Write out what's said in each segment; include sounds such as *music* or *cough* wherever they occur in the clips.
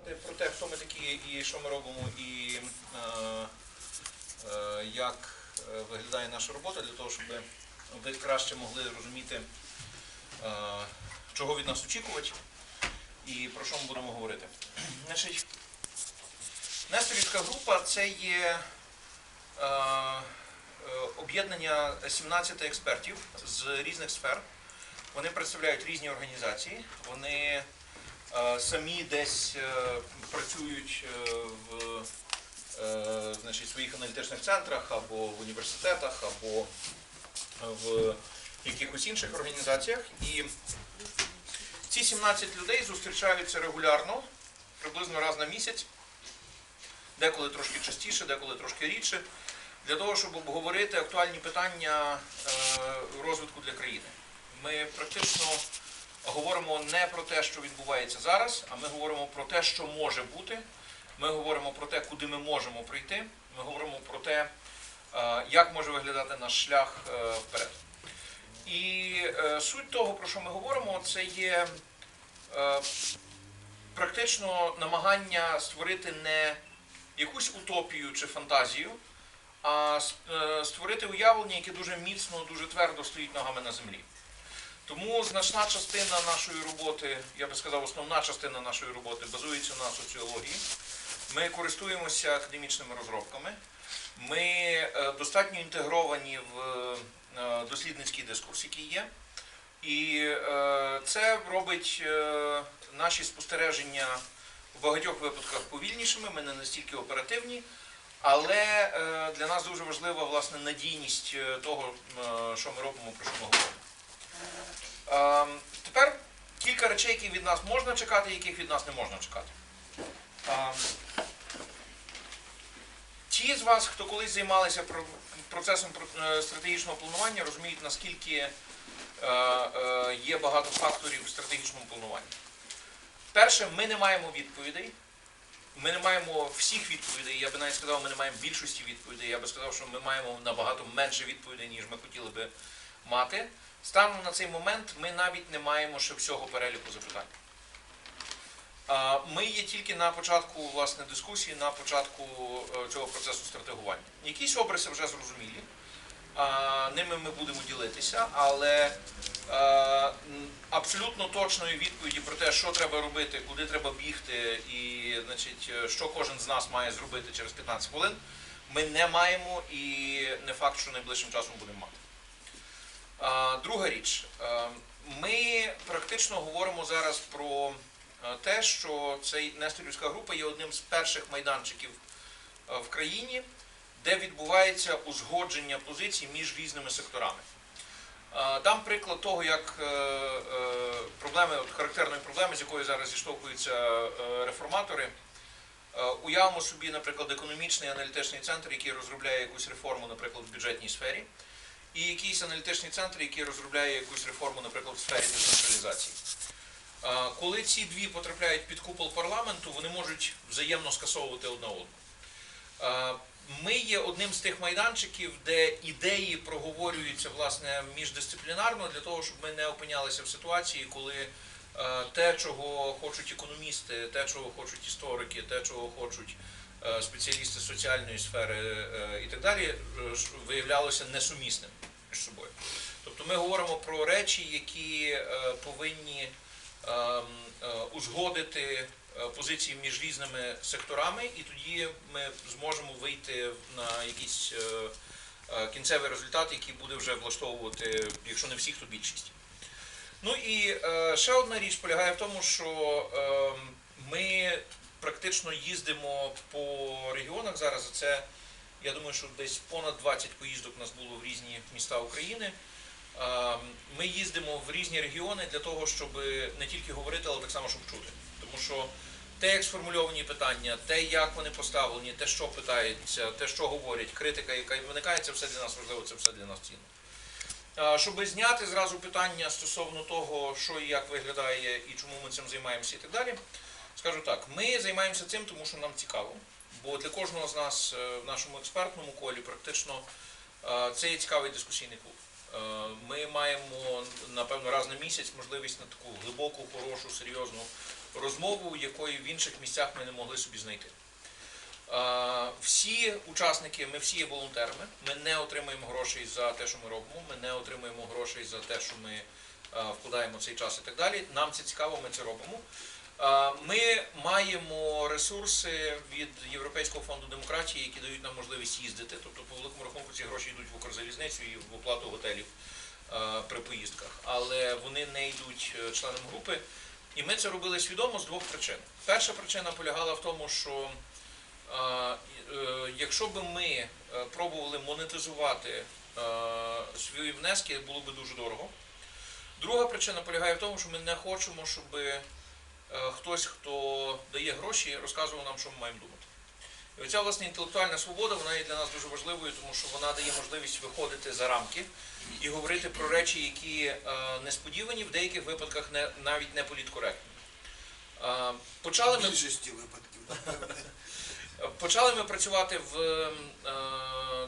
Про те, хто ми такі і що ми робимо, і е, е, як е, виглядає наша робота, для того, щоб ви краще могли розуміти, е, чого від нас очікувати і про що ми будемо говорити. Значить, Несторівська група це є е, е, об'єднання 17 експертів з різних сфер. Вони представляють різні організації. Вони самі десь е, працюють е, в е, значить, своїх аналітичних центрах або в університетах, або в якихось інших організаціях. І ці 17 людей зустрічаються регулярно, приблизно раз на місяць, деколи трошки частіше, деколи трошки рідше, для того, щоб обговорити актуальні питання е, розвитку для країни. Ми практично говоримо не про те, що відбувається зараз, а ми говоримо про те, що може бути. Ми говоримо про те, куди ми можемо прийти. Ми говоримо про те, е, як може виглядати наш шлях е, вперед. І е, суть того, про що ми говоримо, це є практично намагання створити не якусь утопію чи фантазію, а створити уявлення, яке дуже міцно, дуже твердо стоїть ногами на землі. Тому значна частина нашої роботи, я би сказав, основна частина нашої роботи базується на соціології. Ми користуємося академічними розробками. Ми е, достатньо інтегровані в е, дослідницький дискурс, який є. І е, це робить наші спостереження в багатьох випадках повільнішими, ми не настільки оперативні. Але для нас дуже важлива власне надійність того, що ми робимо, про що ми говоримо. Ем, Тепер кілька речей, які від нас можна чекати, яких від нас не можна чекати. Ем, Ті з вас, хто колись займалися процесом е, стратегічного планування, розуміють, наскільки е, е, є багато факторів в стратегічному плануванні. Перше, ми не маємо відповідей. Ми не маємо всіх відповідей, я би навіть сказав, ми не маємо більшості відповідей. Я би сказав, що ми маємо набагато менше відповідей, ніж ми хотіли би мати. Станом на цей момент ми навіть не маємо ще всього переліку запитань. Ми є тільки на початку власне, дискусії, на початку е, цього процесу стратегування. Якісь обриси вже зрозумілі, ними ми будемо ділитися, але е, абсолютно точної відповіді про те, що треба робити, куди треба бігти, і значить, е, що кожен з нас має зробити через 15 хвилин, ми не маємо і не факт, що найближчим часом будемо мати. Друга річ. Е, Ми практично говоримо зараз про е, те, що цей Несторівська група є одним з перших майданчиків е, в країні, де відбувається узгодження позицій між різними секторами. Дам приклад того, як проблеми, от характерної проблеми, з якою зараз зіштовхуються реформатори. Уявимо собі, наприклад, економічний аналітичний центр, який розробляє якусь реформу, наприклад, в бюджетній сфері, і якийсь аналітичний центр, який розробляє якусь реформу, наприклад, в сфері децентралізації. Коли ці дві потрапляють під купол парламенту, вони можуть взаємно скасовувати одна одну. Ми є одним з тих майданчиків, де ідеї проговорюються власне міждисциплінарно для того, щоб ми не опинялися в ситуації, коли те, чого хочуть економісти, те, чого хочуть історики, те, чого хочуть спеціалісти соціальної сфери е, і так далі, е, виявлялося несумісним між собою. Тобто ми говоримо про речі, які е, повинні ем, е, узгодити е, позиції між різними секторами, і тоді ми зможемо вийти на якийсь е, е, кінцевий результат, який буде вже влаштовувати, якщо не всіх, то більшість. Ну і е, ще одна річ полягає в тому, що ем, ми практично їздимо по регіонах зараз. Це я думаю, що десь понад 20 поїздок у нас було в різні міста України. Ми їздимо в різні регіони для того, щоб не тільки говорити, але так само, щоб чути. Тому що те, як сформульовані питання, те, як вони поставлені, те, що питаються, те, що говорять, критика, яка виникає, це все для нас важливо, це все для нас цінно. Щоб зняти зразу питання стосовно того, що і як виглядає і чому ми цим займаємося і так далі, скажу так, ми займаємося цим, тому що нам цікаво. Бо для кожного з нас е, в нашому експертному колі практично е, це є цікавий дискусійний клуб. Е, Ми маємо, напевно, раз на місяць можливість на таку глибоку, хорошу, серйозну розмову, якої в інших місцях ми не могли собі знайти. Всі учасники, ми всі є волонтерами. Ми не отримуємо грошей за те, що ми робимо. Ми не отримуємо грошей за те, що ми вкладаємо цей час і так далі. Нам це цікаво, ми це робимо. Е, Ми маємо ресурси від Європейського фонду демократії, які дають нам можливість їздити. Тобто, по великому рахунку, ці гроші йдуть в Укрзалізницю і в оплату готелів е, при поїздках, але вони не йдуть е, членам групи. І ми це робили свідомо з двох причин. Перша причина полягала в тому, що якщо би ми пробували монетизувати свої внески, було би дуже дорого. Друга причина полягає в тому, що ми не хочемо, щоб е, хтось, хто дає гроші, розказував нам, що ми маємо думати. І оця власне інтелектуальна свобода, вона є для нас дуже важливою, тому що вона дає можливість виходити за рамки і говорити про речі, які е, несподівані, в деяких випадках не, навіть не політкоректні. Е, почали ми більшості випадків. *laughs* Почали ми працювати в е,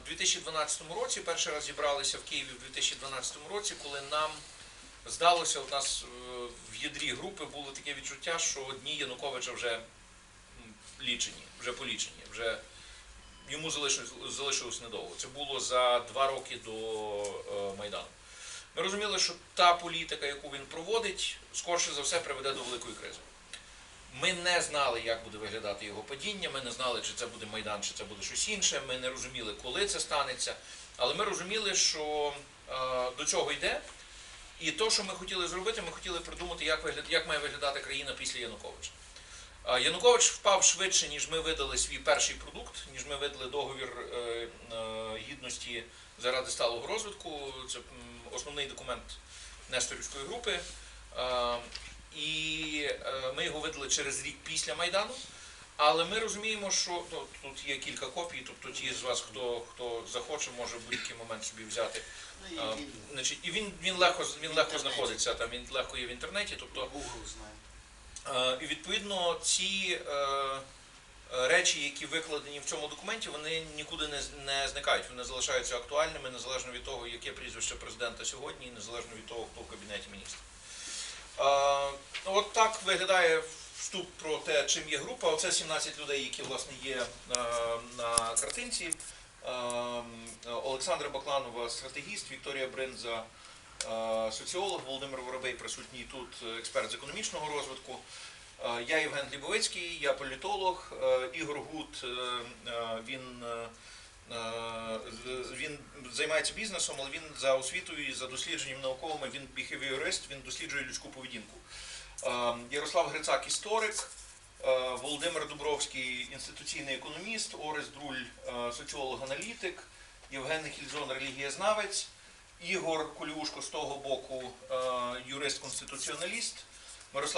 2012 році. Перший раз зібралися в Києві в 2012 році, коли нам здалося, у нас е, в ядрі групи було таке відчуття, що дні Януковича вже лічені, вже полічені, вже йому залишилось, недовго. Це було за два роки до е, Майдану. Ми розуміли, що та політика, яку він проводить, скорше за все приведе до великої кризи. Ми не знали, як буде виглядати його падіння. Ми не знали, чи це буде майдан, чи це буде щось інше. Ми не розуміли, коли це станеться. Але ми розуміли, що е, до цього йде. І то, що ми хотіли зробити, ми хотіли придумати, як, вигляд, як має виглядати країна після Януковича. Янукович впав швидше, ніж ми видали свій перший продукт, ніж ми видали договір е, е, гідності заради сталого розвитку. Це основний документ Несторівської групи. І е, ми його видали через рік після Майдану. Але ми розуміємо, що ну, тут є кілька копій, тобто ті з вас, хто, хто захоче, може в будь-який момент собі взяти. Ну, А, і він Значить, і він, він легко він легко знаходиться, там він легко є в інтернеті. Тобто, Google знає. е, і відповідно ці е, е, речі, які викладені в цьому документі, вони нікуди не, не зникають. Вони залишаються актуальними незалежно від того, яке прізвище президента сьогодні, і незалежно від того, хто в кабінеті міністрів. От так виглядає вступ про те, чим є група. Оце 17 людей, які власне є е, на картинці. Е, Олександра Бакланова, стратегіст, Вікторія Бринза, е, соціолог, Володимир Воробей присутній тут, експерт з економічного розвитку. Я Євген Глібовицький, я політолог. Ігор е, він, він займається бізнесом, але він за освітою і за дослідженням науковими, він біхевіорист, він досліджує людську поведінку. Е, Ярослав Грицак, історик. Е, Володимир Дубровський, інституційний економіст, Орес Друль, е, соціолог-аналітик, Євген Хільзон, релігієзнавець, Ігор Колюшко з того боку, юрист-конституціоналіст,